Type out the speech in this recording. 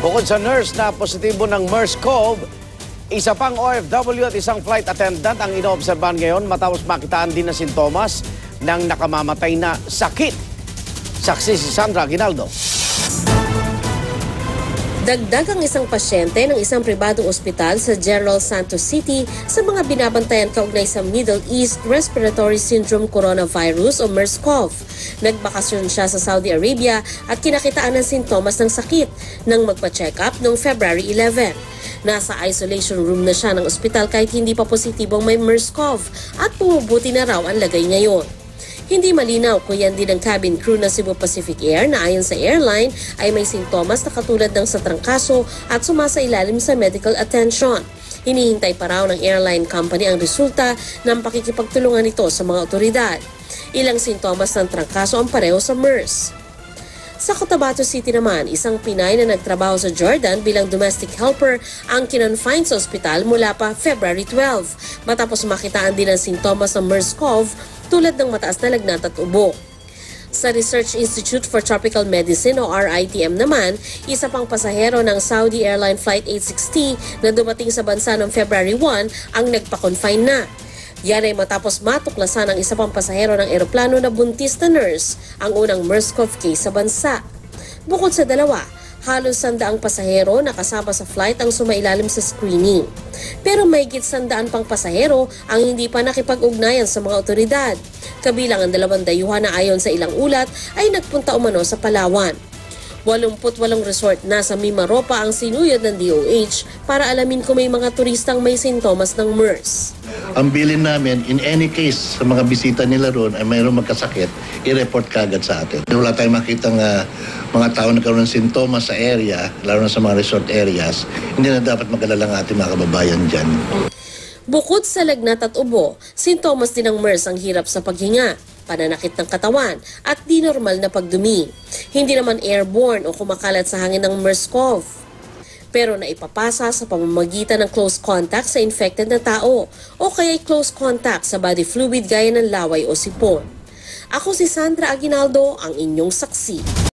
Bukod sa nurse na positibo ng MERS-CoV, isa pang OFW at isang flight attendant ang inoobserbahan ngayon matapos makitaan din ng sintomas ng nakamamatay na sakit. Saksi si Sandra Aguinaldo. Dagdag ang isang pasyente ng isang pribadong ospital sa General Santos City sa mga binabantayan kaugnay sa Middle East Respiratory Syndrome Coronavirus o MERS-CoV. Nagbakasyon siya sa Saudi Arabia at kinakitaan ng sintomas ng sakit nang magpa-check up noong February 11. Nasa isolation room na siya ng ospital kahit hindi pa positibong may MERS-CoV at pumubuti na raw ang lagay ngayon. Hindi malinaw kung yan din ang cabin crew ng Cebu Pacific Air na ayon sa airline ay may sintomas na katulad ng sa trangkaso at sumasailalim sa medical attention. Hinihintay pa raw ng airline company ang resulta ng pakikipagtulungan nito sa mga otoridad. Ilang sintomas ng trangkaso ang pareho sa MERS. Sa Cotabato City naman, isang Pinay na nagtrabaho sa Jordan bilang domestic helper ang kinonfine sa ospital mula pa February 12 matapos makitaan din ang sintomas ng MERS-CoV tulad ng mataas na lagnat at ubo. Sa Research Institute for Tropical Medicine o RITM naman, isa pang pasahero ng Saudi Airline Flight 860 na dumating sa bansa noong February 1 ang nagpa-confine na. Yan ay matapos matuklasan ng isa pang pasahero ng eroplano na buntis na nurse ang unang MERS-CoV case sa bansa. Bukod sa dalawa, halos sandaang pasahero na kasama sa flight ang sumailalim sa screening. Pero may sandaan pang pasahero ang hindi pa nakipag-ugnayan sa mga otoridad. Kabilang ang dalawang dayuhan na ayon sa ilang ulat ay nagpunta umano sa Palawan. 88 resort na sa Mimaropa ang sinuyod ng DOH para alamin kung may mga turistang may sintomas ng MERS. Ang bilin namin, in any case, sa mga bisita nila roon ay mayroong magkasakit, i-report kagad sa atin. Wala tayong makitang uh, mga tao na karoon ng sintomas sa area, lalo na sa mga resort areas, hindi na dapat mag-alala ang ating mga kababayan dyan. Bukod sa lagnat at ubo, sintomas din ng MERS ang hirap sa paghinga pananakit ng katawan at di normal na pagdumi. Hindi naman airborne o kumakalat sa hangin ng MERS-CoV. Pero naipapasa sa pamamagitan ng close contact sa infected na tao o kaya close contact sa body fluid gaya ng laway o sipon. Ako si Sandra Aguinaldo, ang inyong saksi.